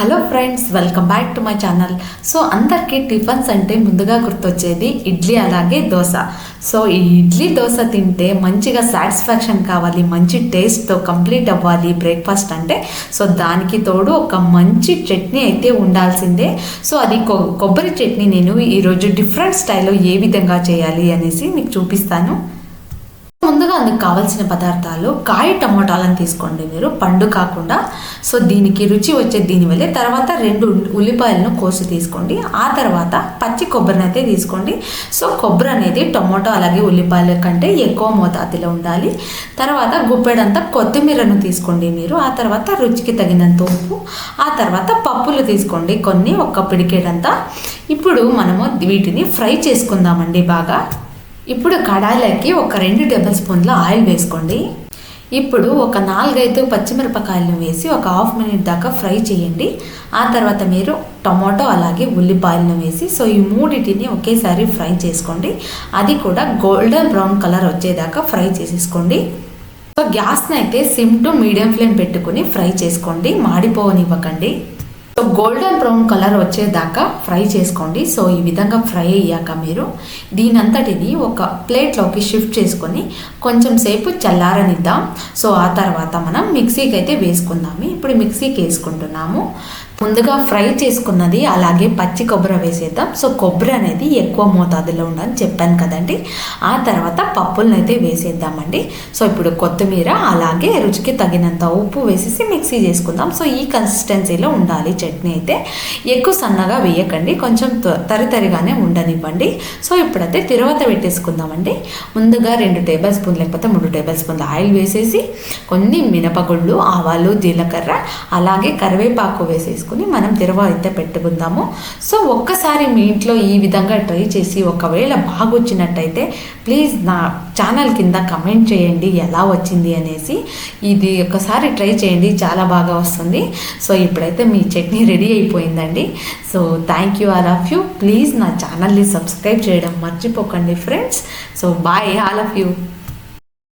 Hello friends welcome back to my channel. So అందరికీ tiffins అంటే ముందుగా గుర్తొచ్చేది ఇడ్లీ అలాగే దోశ. సో ఈ ఇడ్లీ దోశ తింటే మంచిగా సాటిస్ఫాక్షన్ కావాలి మంచి టేస్ట్తో కంప్లీట్ అవ్వాలి బ్రేక్ఫాస్ట్ అంటే. సో దానికి తోడు ఒక మంచి చట్నీ అయితే ఉండాల్సిందే. సో అది కొ- కొబ్బరి చట్నీ నేను ఈరోజు డిఫరెంట్ స్టైల్లో ఏ విధంగా చేయాలి అనేసి మీకు చూపిస్తాను. ముందుగా అందుకు కావాల్సిన పదార్థాలు కాయ టమోటాలను తీసుకోండి మీరు పండు కాకుండా. సో దీనికి రుచి వచ్చే దీనివల్లే తర్వాత రెండు ఉల్లిపాయలను కోసి తీసుకోండి. ఆ తర్వాత పచ్చి కొబ్బరిని అయితే తీసుకోండి. సో కొబ్బరి అనేది టమోటో అలాగే ఉల్లిపాయల కంటే ఎక్కువ మోతాదులో ఉండాలి. తర్వాత గుప్పెడంతా కొత్తిమీరను తీసుకోండి మీరు. ఆ తర్వాత రుచికి తగినంత ఉప్పు ఆ తర్వాత పప్పులు తీసుకోండి. కొన్ని ఒక్క పిడికేడంతా. ఇప్పుడు మనము వీటిని ఫ్రై చేసుకుందామండి బాగా. ఇప్పుడు కడాయిలోకి ఒక రెండు టేబుల్ స్పూన్ల ఆయిల్ వేసుకోండి. ఇప్పుడు ఒక నాలుగైదు పచ్చిమిరపకాయలను వేసి ఒక హాఫ్ మినిట్ దాకా ఫ్రై చేయండి. ఆ తర్వాత మీరు టమాటో అలాగే ఉల్లిపాయలను వేసి సో ఈ మూడింటిని ఒకేసారి ఫ్రై చేసుకోండి. అది కూడా గోల్డెన్ బ్రౌన్ కలర్ వచ్చేదాకా ఫ్రై చేసేసుకోండి. సో గ్యాస్ని అయితే సిమ్ టు మీడియం ఫ్లేమ్ పెట్టుకుని ఫ్రై చేసుకోండి. మాడిపోవనివ్వకండి సో గోల్డెన్ బ్రౌన్ కలర్ వచ్చేదాకా ఫ్రై చేసుకోండి. సో ఈ విధంగా ఫ్రై అయ్యాక మీరు దీనంతటిని ఒక ప్లేట్లోకి షిఫ్ట్ చేసుకొని కొంచెం సేపు చల్లారనిద్దాం. సో ఆ తర్వాత మనం మిక్సీకి అయితే వేసుకుందాము. ఇప్పుడు మిక్సీకి వేసుకుంటున్నాము. ముందుగా ఫ్రై చేసుకున్నది అలాగే పచ్చి కొబ్బరి వేసేద్దాం. సో కొబ్బరి అనేది ఎక్కువ మోతాదులో ఉండాలని చెప్పాను కదండి. ఆ తర్వాత పప్పులను అయితే వేసేద్దామండి. సో ఇప్పుడు కొత్తిమీర అలాగే రుచికి తగినంత ఉప్పు వేసేసి మిక్సీ చేసుకుందాం. సో ఈ కన్సిస్టెన్సీలో ఉండాలి చట్నీ అయితే. ఎక్కువ సన్నగా వేయకండి. కొంచెం త- తరితరిగానే ఉండనివ్వండి. సో ఇప్పుడైతే తిరువాత పెట్టేసుకుందామండి. ముందుగా రెండు టేబుల్ స్పూన్ లేకపోతే మూడు టేబుల్ స్పూన్ల ఆయిల్ వేసేసి కొన్ని మినపగుళ్ళు ఆవాలు జీలకర్ర అలాగే కరివేపాకు వేసేసుకుందాం. వేసేసుకుని మనం తిరువ అయితే పెట్టుకుందాము. సో ఒక్కసారి మీ ఇంట్లో ఈ విధంగా ట్రై చేసి ఒకవేళ బాగొచ్చినట్టయితే ప్లీజ్ నా ఛానల్ కింద కమెంట్ చేయండి ఎలా వచ్చింది అనేసి. ఇది ఒకసారి ట్రై చేయండి చాలా బాగా వస్తుంది. సో ఇప్పుడైతే మీ చట్నీ రెడీ అయిపోయిందండి. So thank you all of you. Please నా ఛానల్ని సబ్స్క్రైబ్ చేయడం మర్చిపోకండి friends. So bye all of you.